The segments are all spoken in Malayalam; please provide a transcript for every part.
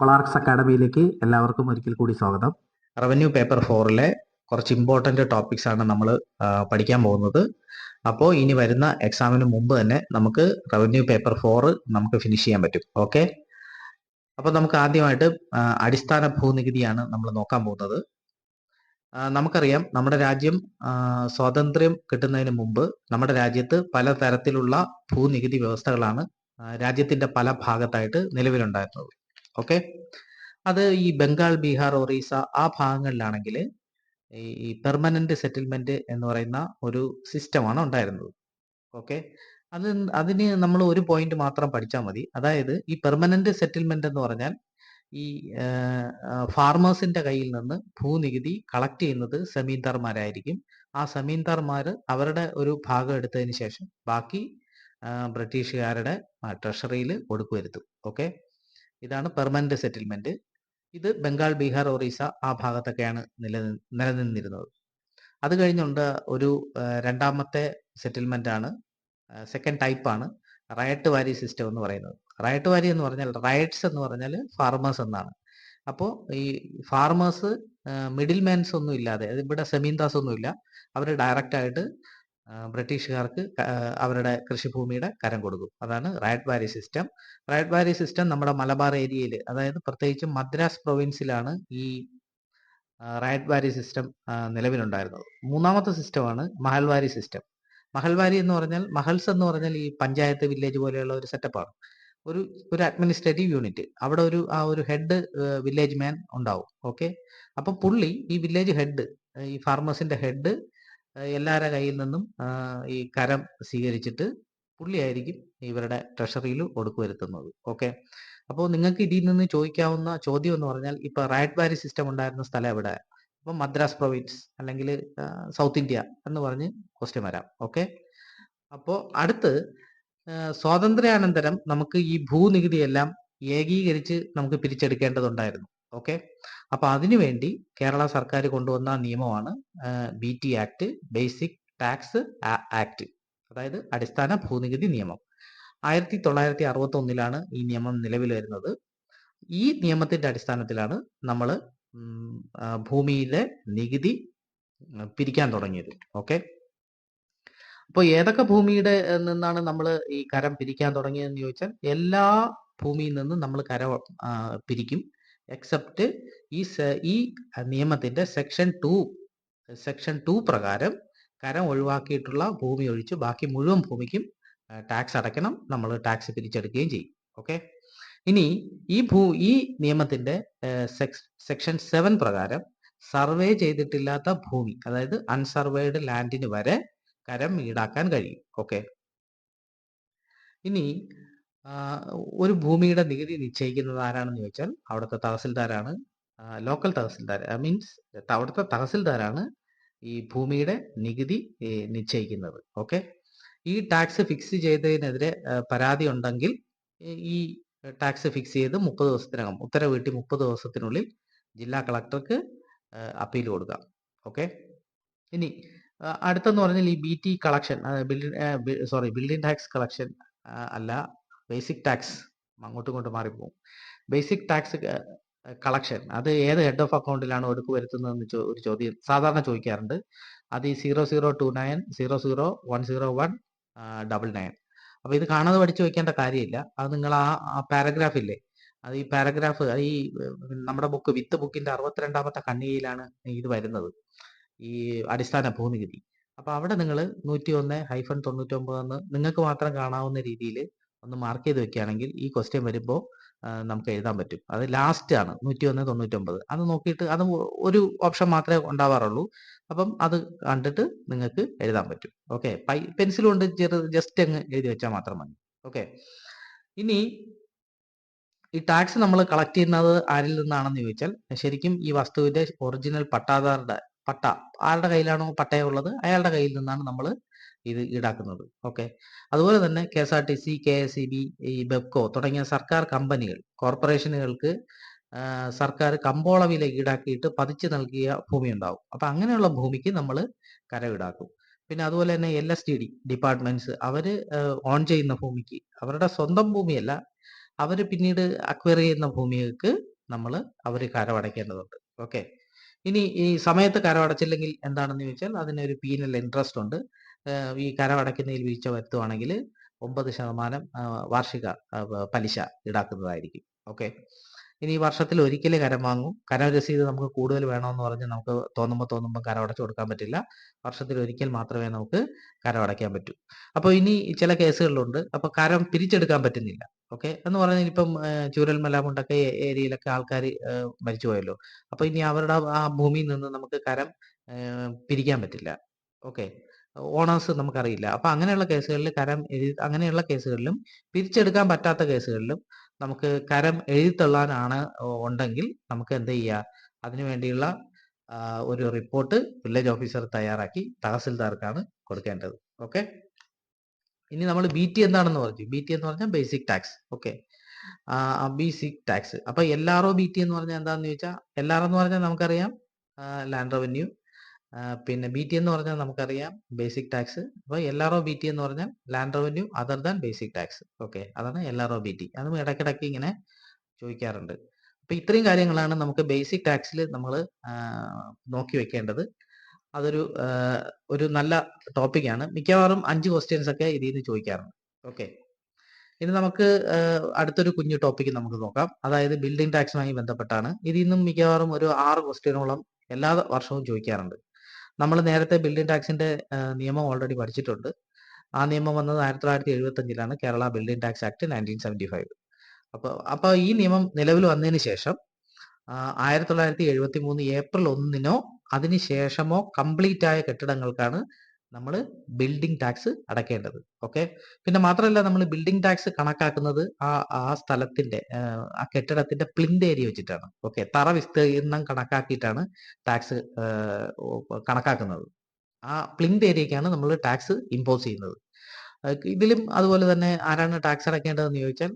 കൊളാർക്സ് അക്കാഡമിയിലേക്ക് എല്ലാവർക്കും ഒരിക്കൽ കൂടി സ്വാഗതം. റവന്യൂ പേപ്പർ ഫോറിലെ കുറച്ച് ഇമ്പോർട്ടന്റ് ടോപ്പിക്സ് ആണ് നമ്മൾ പഠിക്കാൻ പോകുന്നത്. അപ്പോൾ ഇനി വരുന്ന എക്സാമിന് മുമ്പ് തന്നെ നമുക്ക് റവന്യൂ പേപ്പർ ഫോർ നമുക്ക് ഫിനിഷ് ചെയ്യാൻ പറ്റും. ഓക്കെ അപ്പോൾ നമുക്ക് ആദ്യമായിട്ട് അടിസ്ഥാന ഭൂനികുതിയാണ് നമ്മൾ നോക്കാൻ പോകുന്നത്. നമുക്കറിയാം നമ്മുടെ രാജ്യം സ്വാതന്ത്ര്യം കിട്ടുന്നതിന് മുമ്പ് നമ്മുടെ രാജ്യത്ത് പല തരത്തിലുള്ള ഭൂനികുതി വ്യവസ്ഥകളാണ് രാജ്യത്തിന്റെ പല ഭാഗത്തായിട്ട് നിലവിലുണ്ടായിരുന്നത്. ഓക്കെ? അത് ഈ ബംഗാൾ ബീഹാർ ഒറീസ ആ ഭാഗങ്ങളിലാണെങ്കിൽ ഈ പെർമനന്റ് സെറ്റിൽമെന്റ് എന്ന് പറയുന്ന ഒരു സിസ്റ്റമാണ് ഉണ്ടായിരുന്നത്. ഓക്കെ? അത് അതിന് നമ്മൾ ഒരു പോയിന്റ് മാത്രം പഠിച്ചാൽ മതി. അതായത് ഈ പെർമനന്റ് സെറ്റിൽമെന്റ് എന്ന് പറഞ്ഞാൽ ഈ ഫാർമേഴ്സിന്റെ കയ്യിൽ നിന്ന് ഭൂനികുതി കളക്ട് ചെയ്യുന്നത് സമീന്ദാർമാരായിരിക്കും. ആ സമീന്ദാർമാർ അവരുടെ ഒരു ഭാഗം എടുത്തതിന് ശേഷം ബാക്കി ബ്രിട്ടീഷുകാരുടെ ട്രഷറിയിൽ കൊടുക്കുവരുത്തും ഓക്കെ? ഇതാണ് പെർമനന്റ് സെറ്റിൽമെന്റ് ഇത് ബംഗാൾ ബീഹാർ ഒറീസ ആ ഭാഗത്തൊക്കെയാണ് നില നിലനിന്നിരുന്നത്. അത് കഴിഞ്ഞുണ്ട് ഒരു രണ്ടാമത്തെ സെറ്റിൽമെന്റ് ആണ്. സെക്കൻഡ് ടൈപ്പ് ആണ്. റയറ്റ് വാരി സിസ്റ്റം എന്ന് പറയുന്നത്. റയറ്റ് വാരി എന്ന് പറഞ്ഞാൽ റയറ്റ്സ് എന്ന് പറഞ്ഞാൽ ഫാർമേഴ്സ് എന്നാണ്. അപ്പോൾ ഈ ഫാർമേഴ്സ് മിഡിൽ മാൻസ് ഒന്നും ഇല്ലാതെ ഇവിടെ സെമീന്താസ് ഒന്നും ഇല്ല അവർ ഡയറക്റ്റ് ആയിട്ട് ബ്രിട്ടീഷുകാർക്ക് അവരുടെ കൃഷിഭൂമിയുടെ കരം കൊടുക്കും. അതാണ് റയറ്റ് വാരി സിസ്റ്റം. റയറ്റ് വാരി സിസ്റ്റം നമ്മുടെ മലബാർ ഏരിയയിൽ അതായത് പ്രത്യേകിച്ച് മദ്രാസ് പ്രൊവിൻസിലാണ് ഈ റയറ്റ് വാരി സിസ്റ്റം നിലവിലുണ്ടായിരുന്നത്. മൂന്നാമത്തെ സിസ്റ്റമാണ് മഹൽവാരി സിസ്റ്റം. മഹൽവാരി എന്ന് പറഞ്ഞാൽ മഹൽസ് എന്ന് പറഞ്ഞാൽ ഈ പഞ്ചായത്ത് വില്ലേജ് പോലെയുള്ള ഒരു സെറ്റപ്പാണ്. ഒരു ഒരു അഡ്മിനിസ്ട്രേറ്റീവ് യൂണിറ്റ്. അവിടെ ഒരു ആ ഒരു ഹെഡ് വില്ലേജ് മാൻ ഉണ്ടാവും. ഓക്കെ? അപ്പൊ പുള്ളി ഈ വില്ലേജ് ഹെഡ് ഈ ഫാർമേഴ്സിന്റെ ഹെഡ് എല്ലാവരുടെ കയ്യിൽ നിന്നും ഈ കരം സ്വീകരിച്ചിട്ട് പുള്ളിയായിരിക്കും ഇവരുടെ ട്രഷറിയിൽ ഒടുക്കുവരുത്തുന്നത് ഓക്കെ? അപ്പോൾ നിങ്ങൾക്ക് ഇതിൽ നിന്ന് ചോദിക്കാവുന്ന ചോദ്യം എന്ന് പറഞ്ഞാൽ ഇപ്പൊ റൈറ്റ് ബാരി സിസ്റ്റം ഉണ്ടായിരുന്ന സ്ഥലം എവിടെ? അപ്പൊ മദ്രാസ് പ്രൊവിൻസ് അല്ലെങ്കിൽ സൗത്ത് ഇന്ത്യ എന്ന് പറഞ്ഞ് ക്വസ്റ്റ്യൻ വരാം. ഓക്കെ? അപ്പോ അടുത്ത് സ്വാതന്ത്ര്യാനന്തരം നമുക്ക് ഈ ഭൂനികുതിയെല്ലാം ഏകീകരിച്ച് നമുക്ക് പിരിച്ചെടുക്കേണ്ടതുണ്ടായിരുന്നു. ഓക്കെ. അപ്പൊ അതിനുവേണ്ടി കേരള സർക്കാർ കൊണ്ടുവന്ന നിയമമാണ് B T act basic tax act അതായത് അടിസ്ഥാന ഭൂനികുതി നിയമം. ആയിരത്തി തൊള്ളായിരത്തി അറുപത്തി ഒന്നിലാണ് ഈ നിയമം നിലവിൽ വരുന്നത്. ഈ നിയമത്തിന്റെ അടിസ്ഥാനത്തിലാണ് നമ്മൾ ഭൂമിയിലെ നികുതി പിരിക്കാൻ തുടങ്ങിയത്. ഓക്കെ. അപ്പോൾ ഏതൊക്കെ ഭൂമിയുടെ നിന്നാണ് നമ്മൾ ഈ കരം പിരിക്കാൻ തുടങ്ങിയതെന്ന് ചോദിച്ചാൽ എല്ലാ ഭൂമിയിൽ നിന്നും നമ്മൾ കര പിരിക്കും. എക്സെപ്റ്റ് ഈ ഈ നിയമത്തിന്റെ സെക്ഷൻ ടു സെക്ഷൻ ടു പ്രകാരം കരം ഒഴിവാക്കിയിട്ടുള്ള ഭൂമി ഒഴിച്ച് ബാക്കി മുഴുവൻ ഭൂമിക്കും ടാക്സ് അടയ്ക്കണം നമ്മൾ ടാക്സ് പിരിച്ചെടുക്കുകയും ചെയ്യും. ഓക്കെ ഇനി ഈ ഭൂ ഈ നിയമത്തിന്റെ സെക്ഷൻ സെവൻ പ്രകാരം സർവേ ചെയ്തിട്ടില്ലാത്ത ഭൂമി അതായത് അൺസർവേഡ് ലാൻഡിന് വരെ കരം ഈടാക്കാൻ കഴിയും. ഓക്കെ ഇനി ഒരു ഭൂമിയുടെ നികുതി നിശ്ചയിക്കുന്നത് ആരാണെന്ന് ചോദിച്ചാൽ അവിടുത്തെ തഹസിൽദാരാണ് ലോക്കൽ തഹസിൽദാർ മീൻസ് അവിടുത്തെ തഹസിൽദാരാണ് ഈ ഭൂമിയുടെ നികുതി നിശ്ചയിക്കുന്നത്. ഓക്കെ ഈ ടാക്സ് ഫിക്സ് ചെയ്തതിനെതിരെ പരാതി ഉണ്ടെങ്കിൽ ഈ- ടാക്സ് ഫിക്സ് ചെയ്ത് മുപ്പത് ദിവസത്തിനകം ഉത്തരവ് കിട്ടി മുപ്പത് ദിവസത്തിനുള്ളിൽ ജില്ലാ കളക്ടർക്ക് അപ്പീൽ കൊടുക്കാം ഓക്കെ ഇനി അടുത്തെന്ന് പറഞ്ഞാൽ ഈ B T collection sorry building tax collection അല്ല ബേസിക് ടാക്സ് അങ്ങോട്ടും ഇങ്ങോട്ടും മാറിപ്പോകും. ബേസിക് ടാക്സ് കളക്ഷൻ അത് ഏത് ഹെഡ് ഓഫ് അക്കൗണ്ടിലാണ് ഒഴുക്ക് വരുത്തുന്നതെന്ന് ഒരു ചോദ്യം സാധാരണ ചോദിക്കാറുണ്ട്. അത് ഈ zero zero two nine zero zero one zero one double nine അപ്പൊ ഇത് കാണാതെ പഠിച്ചു വെക്കേണ്ട കാര്യമില്ല. അത് നിങ്ങൾ ആ ആ പാരഗ്രാഫ് ഇല്ലേ? അത് ഈ പാരഗ്രാഫ് ഈ നമ്മുടെ ബുക്ക് വിത്ത് ബുക്കിന്റെ അറുപത്തിരണ്ടാമത്തെ കണ്ണികയിലാണ് ഇത് വരുന്നത്. ഈ അടിസ്ഥാന ഭൂനികുതി അപ്പൊ അവിടെ നിങ്ങൾ നൂറ്റി ഒന്ന് ഹൈഫൺ തൊണ്ണൂറ്റി ഒമ്പത് എന്ന് നിങ്ങൾക്ക് മാത്രം കാണാവുന്ന രീതിയിൽ ഒന്ന് മാർക്ക് ചെയ്ത് വെക്കുകയാണെങ്കിൽ ഈ ക്വസ്റ്റ്യൻ വരുമ്പോൾ നമുക്ക് എഴുതാൻ പറ്റും. അത് ലാസ്റ്റ് ആണ് നൂറ്റി ഒന്ന് തൊണ്ണൂറ്റി ഒമ്പത് അത് നോക്കിയിട്ട് അത് ഒരു ഓപ്ഷൻ മാത്രമേ ഉണ്ടാവാറുള്ളൂ. അപ്പം അത് കണ്ടിട്ട് നിങ്ങൾക്ക് എഴുതാൻ പറ്റും. ഓക്കെ പെൻസിൽ കൊണ്ട് ജസ്റ്റ് അങ്ങ് എഴുതി വെച്ചാൽ മാത്രം മതി. ഓക്കെ ഇനി ഈ ടാക്സ് നമ്മൾ കളക്ട് ചെയ്യുന്നത് ആരിൽ നിന്നാണെന്ന് ചോദിച്ചാൽ ശരിക്കും ഈ വസ്തുവിന്റെ ഒറിജിനൽ പട്ടാധാരുടെ പട്ട ആരുടെ കയ്യിലാണോ പട്ടയമുള്ളത് അയാളുടെ കയ്യിൽ നിന്നാണ് നമ്മൾ ഇത് ഈടാക്കുന്നത്. ഓക്കെ. അതുപോലെ തന്നെ K S R T C K S E B ഈ ബെപ്കോ തുടങ്ങിയ സർക്കാർ കമ്പനികൾ കോർപ്പറേഷനുകൾക്ക് സർക്കാർ കമ്പോള വില ഈടാക്കിയിട്ട് പതിച്ചു നൽകിയ ഭൂമി ഉണ്ടാവും അപ്പൊ അങ്ങനെയുള്ള ഭൂമിക്ക് നമ്മൾ കര ഈടാക്കും. പിന്നെ അതുപോലെ തന്നെ L S T D departments അവർ ഓൺ ചെയ്യുന്ന ഭൂമിക്ക് അവരുടെ സ്വന്തം ഭൂമിയല്ല അവർ പിന്നീട് അക്വയർ ചെയ്യുന്ന ഭൂമികൾക്ക് നമ്മൾ അവർ കരമടയ്ക്കേണ്ടതുണ്ട്. ഓക്കെ. ഇനി ഈ സമയത്ത് കരമടച്ചില്ലെങ്കിൽ എന്താണെന്ന് ചോദിച്ചാൽ അതിനൊരു പീനൽ ഇൻട്രസ്റ്റ് ഉണ്ട്. ഈ കരമടയ്ക്കുന്നതിൽ വീഴ്ച വരുത്തുവാണെങ്കിൽ ഒമ്പത് ശതമാനം വാർഷിക പലിശ ഈടാക്കുന്നതായിരിക്കും. ഓക്കെ? ഇനി ഈ വർഷത്തിൽ ഒരിക്കൽ കരം വാങ്ങും. കരം രസീത് നമുക്ക് കൂടുതൽ വേണമെന്ന് പറഞ്ഞ് നമുക്ക് തോന്നുമ്പോൾ തോന്നുമ്പോൾ കരം അടച്ചു കൊടുക്കാൻ പറ്റില്ല. വർഷത്തിൽ ഒരിക്കൽ മാത്രമേ നമുക്ക് കരം അടയ്ക്കാൻ പറ്റൂ. അപ്പോൾ ഇനി ചില കേസുകളിലുണ്ട്. അപ്പോൾ കരം പിരിച്ചെടുക്കാൻ പറ്റുന്നില്ല. ഓക്കെ? എന്ന് പറഞ്ഞാൽ ഇപ്പം ചൂരൽ ചൂരൽമല മുണ്ടക്കൈ ഏരിയയിലൊക്കെ ആൾക്കാർ മരിച്ചു പോയല്ലോ. അപ്പോൾ ഇനി അവരുടെ ആ ഭൂമിയിൽ നിന്ന് നമുക്ക് കരം പിരിക്കാൻ പറ്റില്ല. ഓക്കെ? ഓണേഴ്സ് നമുക്കറിയില്ല. അപ്പൊ അങ്ങനെയുള്ള കേസുകളിൽ കരം എഴുതി അങ്ങനെയുള്ള കേസുകളിലും പിരിച്ചെടുക്കാൻ പറ്റാത്ത കേസുകളിലും നമുക്ക് കരം എഴുതിത്തള്ളാനാണ് ഉണ്ടെങ്കിൽ നമുക്ക് എന്ത് ചെയ്യുക അതിനു വേണ്ടിയുള്ള ഒരു റിപ്പോർട്ട് വില്ലേജ് ഓഫീസർ തയ്യാറാക്കി തഹസിൽദാർക്കാണ് കൊടുക്കേണ്ടത്. ഓക്കെ? ഇനി നമ്മൾ ബി ടി എന്താണെന്ന് പറഞ്ഞു. ബി ടി എന്ന് പറഞ്ഞാൽ basic tax. Okay? Basic tax. അപ്പൊ L R O B T എന്ന് പറഞ്ഞാൽ എന്താണെന്ന് ചോദിച്ചാൽ എൽ ആർ എന്ന് പറഞ്ഞാൽ നമുക്കറിയാം ലാൻഡ് റവന്യൂ പിന്നെ ബി ടി എന്ന് പറഞ്ഞാൽ നമുക്കറിയാം ബേസിക് ടാക്സ് അപ്പോൾ L R O B T എന്ന് പറഞ്ഞാൽ land revenue other than basic tax okay അതാണ് L R O B T അതും ഇടയ്ക്കിടയ്ക്ക് ഇങ്ങനെ ചോദിക്കാറുണ്ട്. അപ്പോൾ ഇത്രയും കാര്യങ്ങളാണ് നമുക്ക് ബേസിക് ടാക്സിൽ നമ്മൾ നോക്കി വെക്കേണ്ടത്. അതൊരു ഒരു നല്ല ടോപ്പിക്കാണ് മിക്കവാറും അഞ്ച് ക്വസ്റ്റ്യൻസ് ഒക്കെ ഇതിൽ നിന്ന് ചോദിക്കാറുണ്ട്. ഓക്കെ ഇനി നമുക്ക് അടുത്തൊരു കുഞ്ഞു ടോപ്പിക്ക് നമുക്ക് നോക്കാം. അതായത് ബിൽഡിംഗ് ടാക്സുമായി ബന്ധപ്പെട്ടാണ്. ഇതിൽ നിന്നും മിക്കവാറും ഒരു ആറ് ക്വസ്റ്റ്യനോളം എല്ലാ വർഷവും ചോദിക്കാറുണ്ട്. നമ്മൾ നേരത്തെ ബിൽഡിംഗ് ടാക്സിന്റെ നിയമം ഓൾറെഡി പഠിച്ചിട്ടുണ്ട്. ആ നിയമം വന്നത് ആയിരത്തി തൊള്ളായിരത്തി എഴുപത്തി അഞ്ചിലാണ് Kerala building tax act nineteen seventy five അപ്പോൾ അപ്പോൾ ഈ നിയമം നിലവിൽ വന്നതിന് ശേഷം ആയിരത്തി തൊള്ളായിരത്തി എഴുപത്തി മൂന്ന് ഏപ്രിൽ ഒന്നിനോ അതിനുശേഷമോ കംപ്ലീറ്റ് ആയ കെട്ടിടങ്ങൾക്കാണ് നമ്മൾ ബിൽഡിംഗ് ടാക്സ് അടക്കേണ്ടത്. ഓക്കെ പിന്നെ മാത്രമല്ല നമ്മൾ ബിൽഡിംഗ് ടാക്സ് കണക്കാക്കുന്നത് ആ ആ സ്ഥലത്തിന്റെ ആ, കെട്ടിടത്തിന്റെ പ്ലിന്ത് ഏരിയ വെച്ചിട്ടാണ്. ഓക്കെ തറ വിസ്തീർണം കണക്കാക്കിയിട്ടാണ് ടാക്സ് കണക്കാക്കുന്നത്. ആ പ്ലിന്ത് ഏരിയക്കാണ് നമ്മൾ ടാക്സ് ഇമ്പോസ് ചെയ്യുന്നത്. ഇതിലും അതുപോലെ തന്നെ ആരാണ് ടാക്സ് അടയ്ക്കേണ്ടതെന്ന് ചോദിച്ചാൽ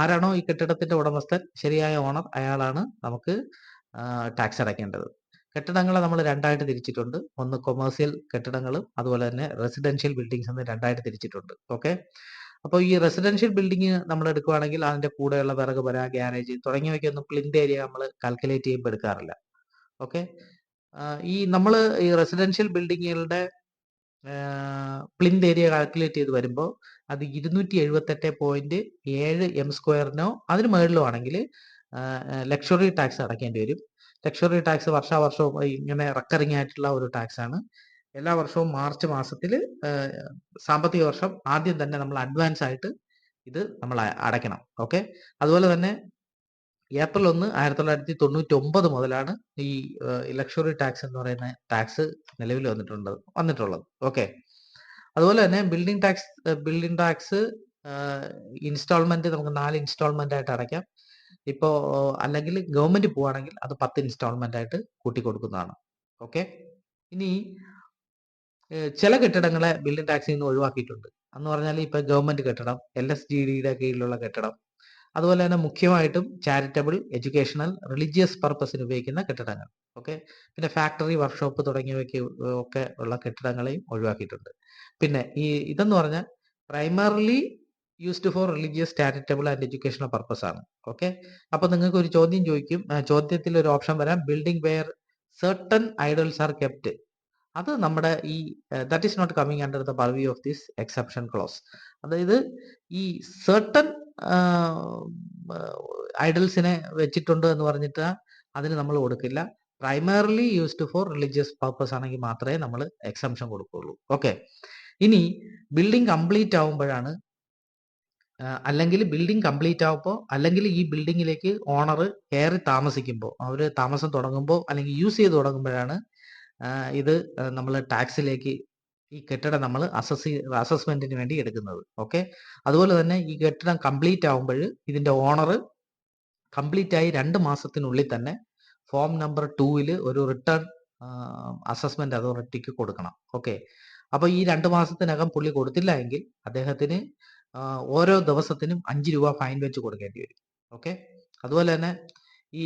ആരാണോ ഈ കെട്ടിടത്തിന്റെ ഉടമസ്ഥൻ ശരിയായ ഓണർ അയാളാണ് നമുക്ക് ടാക്സ് അടയ്ക്കേണ്ടത് കെട്ടിടങ്ങളെ നമ്മൾ രണ്ടായിട്ട് തിരിച്ചിട്ടുണ്ട്. ഒന്ന് കൊമേഴ്സ്യൽ കെട്ടിടങ്ങളും അതുപോലെ തന്നെ റെസിഡൻഷ്യൽ ബിൽഡിങ്സ് എന്ന് രണ്ടായിട്ട് തിരിച്ചിട്ടുണ്ട്. ഓക്കെ അപ്പോൾ ഈ റെസിഡൻഷ്യൽ ബിൽഡിംഗ് നമ്മൾ എടുക്കുകയാണെങ്കിൽ അതിന്റെ കൂടെയുള്ള വിറക് പര ഗ്യാരേജ് തുടങ്ങിയവയ്ക്കൊന്നും പ്ലിന്റ് ഏരിയ നമ്മൾ കാൽക്കുലേറ്റ് ചെയ്യുമ്പോൾ എടുക്കാറില്ല. ഓക്കെ ഈ നമ്മൾ ഈ റെസിഡൻഷ്യൽ ബിൽഡിങ്ങുകളുടെ പ്ലിന്റ് ഏരിയ കാൽക്കുലേറ്റ് ചെയ്ത് വരുമ്പോൾ അത് ഇരുന്നൂറ്റി എഴുപത്തെട്ട് പോയിന്റ് ഏഴ് എം സ്ക്വയറിനോ അതിന് മുകളിലോ ആണെങ്കിൽ ലക്ഷറി ടാക്സ് അടയ്ക്കേണ്ടി വരും. ലക്ഷറി ടാക്സ് വർഷാവർഷവും ഇങ്ങനെ റെക്കറിംഗ് ആയിട്ടുള്ള ഒരു ടാക്സ് ആണ്. എല്ലാ വർഷവും മാർച്ച് മാസത്തിൽ സാമ്പത്തിക വർഷം ആദ്യം തന്നെ നമ്മൾ അഡ്വാൻസ് ആയിട്ട് ഇത് നമ്മൾ അടയ്ക്കണം. ഓക്കെ? അതുപോലെ തന്നെ ഏപ്രിൽ ഒന്ന് ആയിരത്തി തൊള്ളായിരത്തി തൊണ്ണൂറ്റി ഒമ്പത് മുതലാണ് ഈ ലക്ഷറി ടാക്സ് എന്ന് പറയുന്ന ടാക്സ് നിലവിൽ വന്നിട്ടുണ്ട് വന്നിട്ടുള്ളത്. ഓക്കെ? അതുപോലെ തന്നെ building tax building tax installment നമുക്ക് നാല് ഇൻസ്റ്റാൾമെന്റ് ആയിട്ട് അടയ്ക്കാം. ഇപ്പോ അല്ലെങ്കിൽ ഗവൺമെന്റ് പോവാണെങ്കിൽ അത് പത്ത് ഇൻസ്റ്റാൾമെന്റ് ആയിട്ട് കൂട്ടി കൊടുക്കുന്നതാണ്. ഓക്കെ? ഇനി ചില കെട്ടിടങ്ങളെ ബിൽഡിംഗ് ടാക്സിൽ നിന്ന് ഒഴിവാക്കിയിട്ടുണ്ട്. എന്ന് പറഞ്ഞാൽ ഇപ്പൊ ഗവൺമെന്റ് കെട്ടിടം എൽ എസ് ജി ഡിയുടെ കീഴിലുള്ള കെട്ടിടം അതുപോലെ തന്നെ മുഖ്യമായിട്ടും ചാരിറ്റബിൾ എഡ്യൂക്കേഷണൽ റിലീജിയസ് പർപ്പസിന് ഉപയോഗിക്കുന്ന കെട്ടിടങ്ങൾ. ഓക്കെ? പിന്നെ ഫാക്ടറി വർക്ക്ഷോപ്പ് തുടങ്ങിയവയ്ക്ക് ഒക്കെ ഉള്ള കെട്ടിടങ്ങളെയും ഒഴിവാക്കിയിട്ടുണ്ട്. പിന്നെ ഈ ഇതെന്ന് പറഞ്ഞാൽ primarily used for religious charitable and educational purpose ആണ്. ഓക്കെ അപ്പൊ നിങ്ങൾക്ക് ഒരു ചോദ്യം ചോദിക്കും. ചോദ്യത്തിൽ ഒരു ഓപ്ഷൻ വരാം. Building where certain idols are kept അത് നമ്മുടെ ഈ that is not coming under the purview of this exception clause അതായത് ഈ സെർട്ടൺ ഐഡൽസിനെ വെച്ചിട്ടുണ്ട് എന്ന് പറഞ്ഞിട്ട് അതിന് നമ്മൾ കൊടുക്കില്ല. Primarily used for religious purpose ആണെങ്കിൽ മാത്രമേ നമ്മൾ എക്സംഷൻ കൊടുക്കുകയുള്ളൂ. ഓക്കെ ഇനി ബിൽഡിംഗ് കംപ്ലീറ്റ് ആവുമ്പോഴാണ് അല്ലെങ്കിൽ ബിൽഡിംഗ് കംപ്ലീറ്റ് ആവുമ്പോൾ അല്ലെങ്കിൽ ഈ ബിൽഡിങ്ങിലേക്ക് ഓണർ കയറി താമസിക്കുമ്പോൾ അവർ താമസം തുടങ്ങുമ്പോൾ അല്ലെങ്കിൽ യൂസ് ചെയ്ത് തുടങ്ങുമ്പോഴാണ് ഇത് നമ്മൾ ടാക്സിലേക്ക് ഈ കെട്ടിടം നമ്മൾ അസസ് അസസ്മെന്റിന് വേണ്ടി എടുക്കുന്നത്. ഓക്കെ അതുപോലെ തന്നെ ഈ കെട്ടിടം കംപ്ലീറ്റ് ആവുമ്പോൾ ഇതിന്റെ ഓണർ കംപ്ലീറ്റ് ആയി രണ്ട് മാസത്തിനുള്ളിൽ തന്നെ ഫോം നമ്പർ ടൂവിൽ ഒരു റിട്ടേൺ അസസ്മെന്റ് അതോറിറ്റിക്ക് കൊടുക്കണം. ഓക്കെ അപ്പോൾ ഈ രണ്ട് മാസത്തിനകം പുള്ളി കൊടുത്തില്ല എങ്കിൽ അദ്ദേഹത്തിന് ഓരോ ദിവസത്തിനും അഞ്ച് രൂപ ഫൈൻ വെച്ച് കൊടുക്കേണ്ടി വരും. ഓക്കെ അതുപോലെ തന്നെ ഈ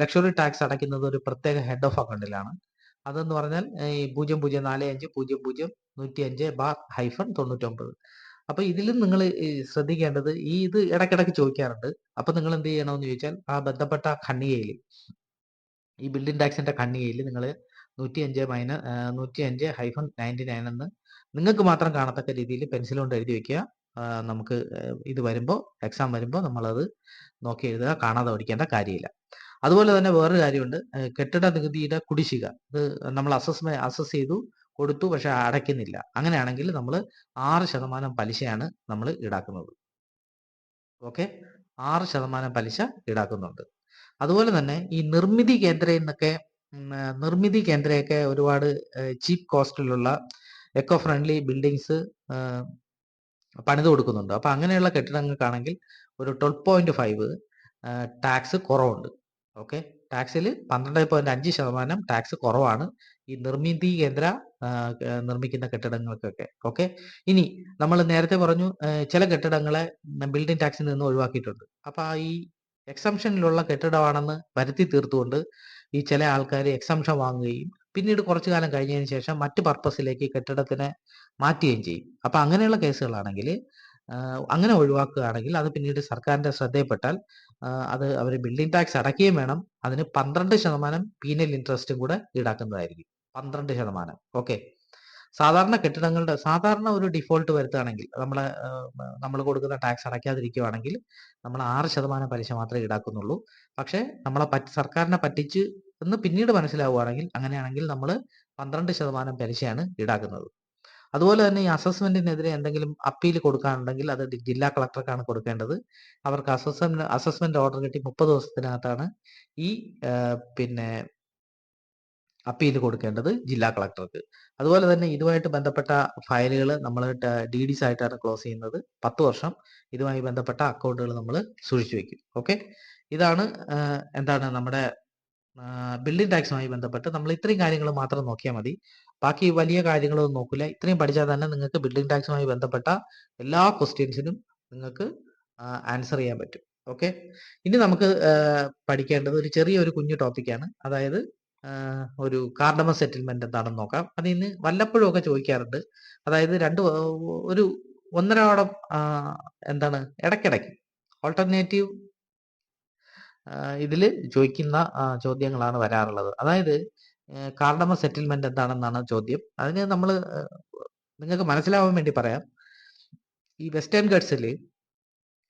ലക്ഷറി ടാക്സ് അടയ്ക്കുന്നത് ഒരു പ്രത്യേക ഹെഡ് ഓഫ് അക്കൗണ്ടിലാണ് അതെന്ന് പറഞ്ഞാൽ ഈ പൂജ്യം പൂജ്യം നാല് അഞ്ച് പൂജ്യം പൂജ്യം നൂറ്റി അഞ്ച് ബാർ ഹൈഫൺ തൊണ്ണൂറ്റൊമ്പത്. അപ്പൊ ഇതിലും നിങ്ങൾ ശ്രദ്ധിക്കേണ്ടത് ഈ ഇത് ഇടയ്ക്കിടയ്ക്ക് ചോദിക്കാറുണ്ട്. അപ്പൊ നിങ്ങൾ എന്ത് ചെയ്യണമെന്ന് ചോദിച്ചാൽ ആ ബന്ധപ്പെട്ട ഖണ്ണികയിൽ ഈ ബിൽഡിംഗ് ടാക്സിന്റെ ഖണ്ണികയിൽ നിങ്ങൾ നൂറ്റി അഞ്ച് മൈന നൂറ്റി അഞ്ച് ഹൈഫൺ നയന്റി നയൻ എന്ന് നിങ്ങൾക്ക് മാത്രം കാണത്തക്ക രീതിയിൽ പെൻസിൽ കൊണ്ട് എഴുതി വെക്കുക. നമുക്ക് ഇത് വരുമ്പോൾ എക്സാം വരുമ്പോൾ നമ്മളത് നോക്കി എഴുതുക കാണാതെ പഠിക്കേണ്ട കാര്യമില്ല. അതുപോലെ തന്നെ വേറൊരു കാര്യമുണ്ട്. കെട്ടിട നികുതിയുടെ കുടിശ്ശിക. ഇത് നമ്മൾ അസസ്മെന്റ് അസസ് ചെയ്തു കൊടുത്തു പക്ഷെ അടയ്ക്കുന്നില്ല. അങ്ങനെയാണെങ്കിൽ നമ്മൾ ആറ് ശതമാനം പലിശയാണ് നമ്മൾ ഈടാക്കുന്നത്. ഓക്കെ? ആറ് ശതമാനം പലിശ ഈടാക്കുന്നുണ്ട്. അതുപോലെ തന്നെ ഈ നിർമ്മിതി കേന്ദ്രയിൽ നിന്നൊക്കെ നിർമ്മിതി കേന്ദ്രയൊക്കെ ഒരുപാട് ചീപ്പ് കോസ്റ്റിലുള്ള എക്കോ ഫ്രണ്ട്ലി ബിൽഡിങ്സ് പണിത് കൊടുക്കുന്നുണ്ട്. അപ്പൊ അങ്ങനെയുള്ള കെട്ടിടങ്ങൾക്കാണെങ്കിൽ ഒരു ട്വൽവ് പോയിന്റ് ഫൈവ് ടാക്സ് കുറവുണ്ട്. ഓക്കെ ടാക്സിൽ പന്ത്രണ്ട് പോയിന്റ് അഞ്ച് ശതമാനം ടാക്സ് കുറവാണ്. ഈ നിർമ്മിതി കേന്ദ്ര നിർമ്മിക്കുന്ന കെട്ടിടങ്ങൾക്കൊക്കെ. ഓക്കെ ഇനി നമ്മൾ നേരത്തെ പറഞ്ഞു ചില കെട്ടിടങ്ങളെ ബിൽഡിംഗ് ടാക്സിൽ നിന്ന് ഒഴിവാക്കിയിട്ടുണ്ട്. അപ്പൊ ഈ എക്സംഷനിലുള്ള കെട്ടിടമാണെന്ന് വരുത്തി തീർത്തുകൊണ്ട് ഈ ചില ആൾക്കാർ എക്സംഷൻ വാങ്ങുകയും പിന്നീട് കുറച്ചു കാലം കഴിഞ്ഞതിന് ശേഷം മറ്റ് പർപ്പസിലേക്ക് കെട്ടിടത്തിനെ മാറ്റുകയും ചെയ്യും. അപ്പൊ അങ്ങനെയുള്ള കേസുകളാണെങ്കിൽ അങ്ങനെ ഒഴിവാക്കുകയാണെങ്കിൽ അത് പിന്നീട് സർക്കാരിന്റെ ശ്രദ്ധയിൽപ്പെട്ടാൽ അത് അവർ ബിൽഡിംഗ് ടാക്സ് അടയ്ക്കുകയും വേണം. അതിന് പന്ത്രണ്ട് ശതമാനം പീനൽ ഇൻട്രസ്റ്റും കൂടെ ഈടാക്കുന്നതായിരിക്കും. പന്ത്രണ്ട് ശതമാനം. ഓക്കെ? സാധാരണ കെട്ടിടങ്ങളുടെ സാധാരണ ഒരു ഡിഫോൾട്ട് വരുത്തുകയാണെങ്കിൽ നമ്മളെ നമ്മൾ കൊടുക്കുന്ന ടാക്സ് അടയ്ക്കാതിരിക്കുകയാണെങ്കിൽ നമ്മൾ ആറ് ശതമാനം പലിശ മാത്രമേ ഈടാക്കുന്നുള്ളൂ. പക്ഷേ നമ്മളെ സർക്കാരിനെ പറ്റിച്ച് എന്ന് പിന്നീട് മനസ്സിലാവുകയാണെങ്കിൽ അങ്ങനെയാണെങ്കിൽ നമ്മൾ പന്ത്രണ്ട് ശതമാനം പലിശയാണ് ഈടാക്കുന്നത്. അതുപോലെ തന്നെ ഈ അസസ്മെന്റിനെതിരെ എന്തെങ്കിലും അപ്പീൽ കൊടുക്കാനുണ്ടെങ്കിൽ അത് ജില്ലാ കളക്ടർക്കാണ് കൊടുക്കേണ്ടത്. അവർക്ക് അസസ്മെന്റ് അസസ്മെന്റ് ഓർഡർ കിട്ടി മുപ്പത് ദിവസത്തിനകത്താണ് ഈ പിന്നെ അപ്പീൽ കൊടുക്കേണ്ടത് ജില്ലാ കളക്ടർക്ക്. അതുപോലെ തന്നെ ഇതുമായിട്ട് ബന്ധപ്പെട്ട ഫയലുകൾ നമ്മൾ ഡി ഡിസ് ആയിട്ടാണ് ക്ലോസ് ചെയ്യുന്നത്. പത്ത് വർഷം ഇതുമായി ബന്ധപ്പെട്ട അക്കൗണ്ടുകൾ നമ്മൾ സൂക്ഷിച്ചു വെക്കും. ഓക്കെ? ഇതാണ് എന്താണ് നമ്മുടെ ബിൽഡിംഗ് ടാക്സുമായി ബന്ധപ്പെട്ട് നമ്മൾ ഇത്രയും കാര്യങ്ങൾ മാത്രം നോക്കിയാൽ മതി. ബാക്കി വലിയ കാര്യങ്ങളൊന്നും നോക്കില്ല ഇത്രയും പഠിച്ചാൽ തന്നെ നിങ്ങൾക്ക് ബിൽഡിംഗ് ടാക്സുമായി ബന്ധപ്പെട്ട എല്ലാ ക്വസ്റ്റ്യൻസിനും നിങ്ങൾക്ക് ആൻസർ ചെയ്യാൻ പറ്റും. ഓക്കെ ഇനി നമുക്ക് പഠിക്കേണ്ടത് ഒരു ചെറിയൊരു കുഞ്ഞു ടോപ്പിക്കാണ് അതായത് ഒരു കാർഡമ സെറ്റിൽമെന്റ് എന്താണെന്ന് നോക്കാം. അത് ഇന്ന് വല്ലപ്പോഴും ഒക്കെ ചോദിക്കാറുണ്ട്. അതായത് രണ്ട് ഒരു ഒന്നരാടം എന്താണ് ഇടയ്ക്കിടയ്ക്ക് ഓൾട്ടർനേറ്റീവ് ഇതിൽ ചോദിക്കുന്ന ചോദ്യങ്ങളാണ് വരാറുള്ളത്. അതായത് കാർഡമ സെറ്റിൽമെന്റ് എന്താണെന്നാണ് ചോദ്യം. അതിന് നമ്മൾ നിങ്ങൾക്ക് മനസ്സിലാവാൻ വേണ്ടി പറയാം. ഈ വെസ്റ്റേൺ ഗഡ്സിൽ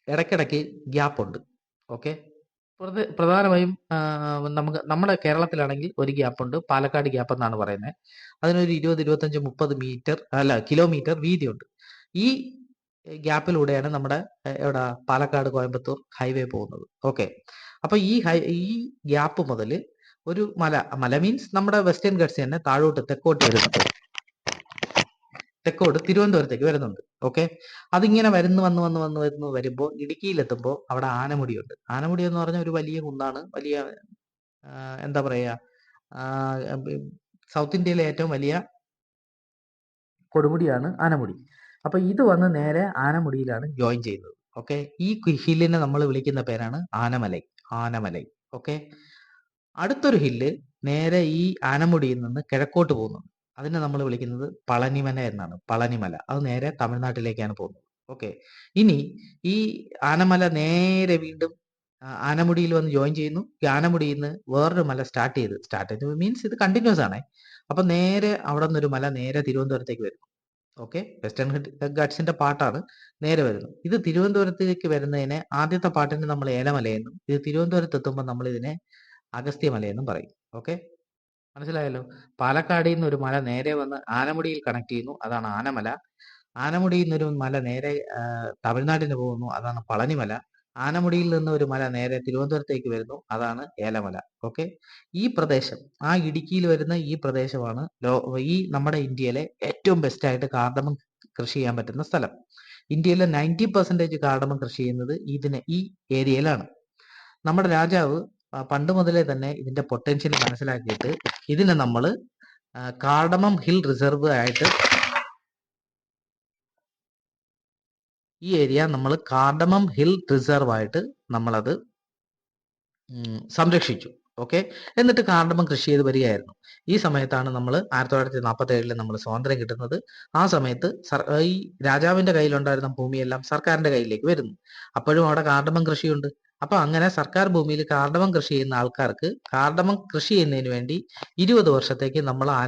ഇടയ്ക്കിടയ്ക്ക് ഗ്യാപ്പ് ഉണ്ട് ഓക്കെ പ്രധാനമായും നമുക്ക് നമ്മുടെ കേരളത്തിലാണെങ്കിൽ ഒരു ഗ്യാപ്പ് ഉണ്ട് പാലക്കാട് ഗ്യാപ്പ് എന്നാണ് പറയുന്നത് അതിനൊരു ഇരുപത് ഇരുപത്തഞ്ച് മുപ്പത് മീറ്റർ അല്ല കിലോമീറ്റർ വീതിയുണ്ട്. ഈ ഗ്യാപ്പിലൂടെയാണ് നമ്മുടെ എവിടെ? പാലക്കാട് കോയമ്പത്തൂർ ഹൈവേ പോകുന്നത്. ഓക്കെ? അപ്പൊ ഈ ഹൈ ഈ ഗ്യാപ്പ് മുതൽ ഒരു മല മല മീൻസ് നമ്മുടെ വെസ്റ്റേൺ ഗഡ്സ് തന്നെ താഴോട്ട് തെക്കോട്ട് വരുന്നുണ്ട്. തെക്കോട്ട് തിരുവനന്തപുരത്തേക്ക് വരുന്നുണ്ട്. ഓക്കെ അതിങ്ങനെ വരുന്നു വന്ന് വന്ന് വന്ന് വരുന്നു വരുമ്പോൾ ഇടുക്കിയിലെത്തുമ്പോൾ അവിടെ ആനമുടിയുണ്ട്. ആനമുടി എന്ന് പറഞ്ഞ ഒരു വലിയ കുന്നാണ്. വലിയ എന്താ പറയുക സൗത്ത് ഇന്ത്യയിലെ ഏറ്റവും വലിയ കൊടുമുടിയാണ് ആനമുടി. അപ്പൊ ഇത് വന്ന് നേരെ ആനമുടിയിലാണ് ജോയിൻ ചെയ്യുന്നത്. ഓക്കെ ഈ ഹില്ലിനെ നമ്മൾ വിളിക്കുന്ന പേരാണ് ആനമലൈ. ആനമലൈ. ഓക്കെ? അടുത്തൊരു ഹില്ല് നേരെ ഈ ആനമുടിയിൽ നിന്ന് കിഴക്കോട്ട് പോകുന്നുണ്ട് അതിനെ നമ്മൾ വിളിക്കുന്നത് പളനിമല എന്നാണ്. പളനിമല. അത് നേരെ തമിഴ്നാട്ടിലേക്കാണ് പോകുന്നത്. ഓക്കെ? ഇനി ഈ ആനമല നേരെ വീണ്ടും ആനമുടിയിൽ വന്ന് ജോയിൻ ചെയ്യുന്നു. ഈ ആനമുടിയിൽ നിന്ന് വേറൊരു മല സ്റ്റാർട്ട് ചെയ്ത്. സ്റ്റാർട്ട് ചെയ്ത് മീൻസ് ഇത് കണ്ടിന്യൂസ് ആണേ. അപ്പൊ നേരെ അവിടെ നിന്നൊരു മല നേരെ തിരുവനന്തപുരത്തേക്ക് വരുന്നു. ഓക്കെ വെസ്റ്റേൺ ഗാഡ്സിന്റെ പാട്ടാണ് നേരെ വരുന്നത്. ഇത് തിരുവനന്തപുരത്തേക്ക് വരുന്നതിനെ ആദ്യത്തെ പാട്ടിന് നമ്മൾ ഏലമലയെന്നും ഇത് തിരുവനന്തപുരത്ത് എത്തുമ്പോൾ നമ്മൾ ഇതിനെ അഗസ്ത്യമലയെന്നും പറയും. ഓക്കെ മനസ്സിലായല്ലോ? പാലക്കാടിൽ നിന്ന് ഒരു മല നേരെ വന്ന് ആനമുടിയിൽ കണക്ട് ചെയ്യുന്നു. അതാണ് ആനമല. ആനമുടിയിൽ നിന്നൊരു മല നേരെ തമിഴ്നാടിന് പോകുന്നു. അതാണ് പളനിമല. ആനമുടിയിൽ നിന്ന് ഒരു മല നേരെ തിരുവനന്തപുരത്തേക്ക് വരുന്നു. അതാണ് ഏലമല. ഓക്കെ ഈ പ്രദേശം ആ ഇടുക്കിയിൽ വരുന്ന ഈ പ്രദേശമാണ് ലോ ഈ നമ്മുടെ ഇന്ത്യയിലെ ഏറ്റവും ബെസ്റ്റ് ആയിട്ട് കാർഡമം കൃഷി ചെയ്യാൻ പറ്റുന്ന സ്ഥലം. ഇന്ത്യയിലെ നയന്റി പെർസെന്റേജ് കാർഡമം കൃഷി ചെയ്യുന്നത് ഇതിന് ഈ ഏരിയയിലാണ്. നമ്മുടെ രാജാവ് പണ്ട് മുതലേ തന്നെ ഇതിന്റെ പൊട്ടൻഷ്യൽ മനസ്സിലാക്കിയിട്ട് ഇതിനെ നമ്മൾ കാർഡമം ഹിൽ റിസർവ് ആയിട്ട് ഈ ഏരിയ നമ്മൾ കാർഡമം ഹിൽ റിസർവ് ആയിട്ട് നമ്മളത് സംരക്ഷിച്ചു. ഓക്കെ എന്നിട്ട് കാർഡമം കൃഷി ചെയ്ത് വരികയായിരുന്നു. ഈ സമയത്താണ് നമ്മൾ ആയിരത്തി തൊള്ളായിരത്തി നാൽപ്പത്തി ഏഴിൽ നമ്മൾ സ്വാതന്ത്ര്യം കിട്ടുന്നത്. ആ സമയത്ത് ഈ രാജാവിന്റെ കയ്യിലുണ്ടായിരുന്ന ഭൂമിയെല്ലാം സർക്കാരിന്റെ കയ്യിലേക്ക് വരുന്നു. അപ്പോഴും അവിടെ കാർഡമം കൃഷിയുണ്ട്. അപ്പൊ അങ്ങനെ സർക്കാർ ഭൂമിയിൽ കാർഡമം കൃഷി ചെയ്യുന്ന ആൾക്കാർക്ക് കാർഡമം കൃഷി ചെയ്യുന്നതിന് വേണ്ടി ഇരുപത് വർഷത്തേക്ക് നമ്മൾ ആ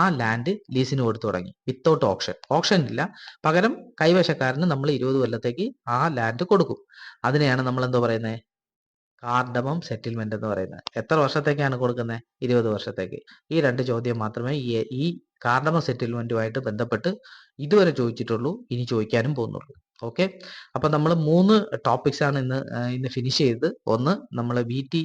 ആ ലാൻഡ് ലീസിന് കൊടുത്തു തുടങ്ങി. വിത്തൗട്ട് ഓപ്ഷൻ ഓപ്ഷൻ ഇല്ല. പകരം കൈവശക്കാരന് നമ്മൾ ഇരുപത് കൊല്ലത്തേക്ക് ആ ലാൻഡ് കൊടുക്കും. അതിനെയാണ് നമ്മൾ എന്തോ പറയുന്നത് കാർഡമം സെറ്റിൽമെന്റ് എന്ന് പറയുന്നത്. എത്ര വർഷത്തേക്കാണ് കൊടുക്കുന്നത് ഇരുപത് വർഷത്തേക്ക്. ഈ രണ്ട് ചോദ്യം മാത്രമേ ഈ ഈ കാർഡമം സെറ്റിൽമെന്റുമായിട്ട് ബന്ധപ്പെട്ട് ഇതുവരെ ചോദിച്ചിട്ടുള്ളൂ. ഇനി ചോദിക്കാനും പോകുന്നുള്ളൂ. ഓക്കെ? അപ്പൊ നമ്മൾ മൂന്ന് ടോപ്പിക്സ് ആണ് ഇന്ന് ഇന്ന് ഫിനിഷ് ചെയ്തത്. ഒന്ന് നമ്മൾ വി ടി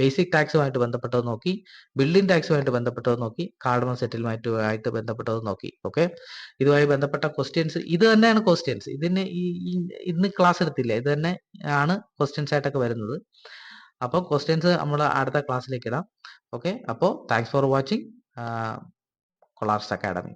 ബേസിക് ടാക്സുമായിട്ട് ബന്ധപ്പെട്ടത് നോക്കി ബിൽഡിംഗ് ടാക്സുമായിട്ട് ബന്ധപ്പെട്ടത് നോക്കി കാർഡമ സെറ്റിൽമെന്റ് ആയിട്ട് ബന്ധപ്പെട്ടത് നോക്കി ഓക്കെ? ഇതുമായി ബന്ധപ്പെട്ട ക്വസ്റ്റ്യൻസ് ഇത് തന്നെയാണ് ക്വസ്റ്റ്യൻസ് ഇതിന് ഈ ഇന്ന് ക്ലാസ് എടുത്തില്ല? ഇത് തന്നെ ആണ് ക്വസ്റ്റ്യൻസ് ആയിട്ടൊക്കെ വരുന്നത്. അപ്പോൾ ക്വസ്റ്റ്യൻസ് നമ്മൾ അടുത്ത ക്ലാസ്സിലേക്ക് ഇടാം. ഓക്കെ? അപ്പോൾ thanks for watching Kolars academy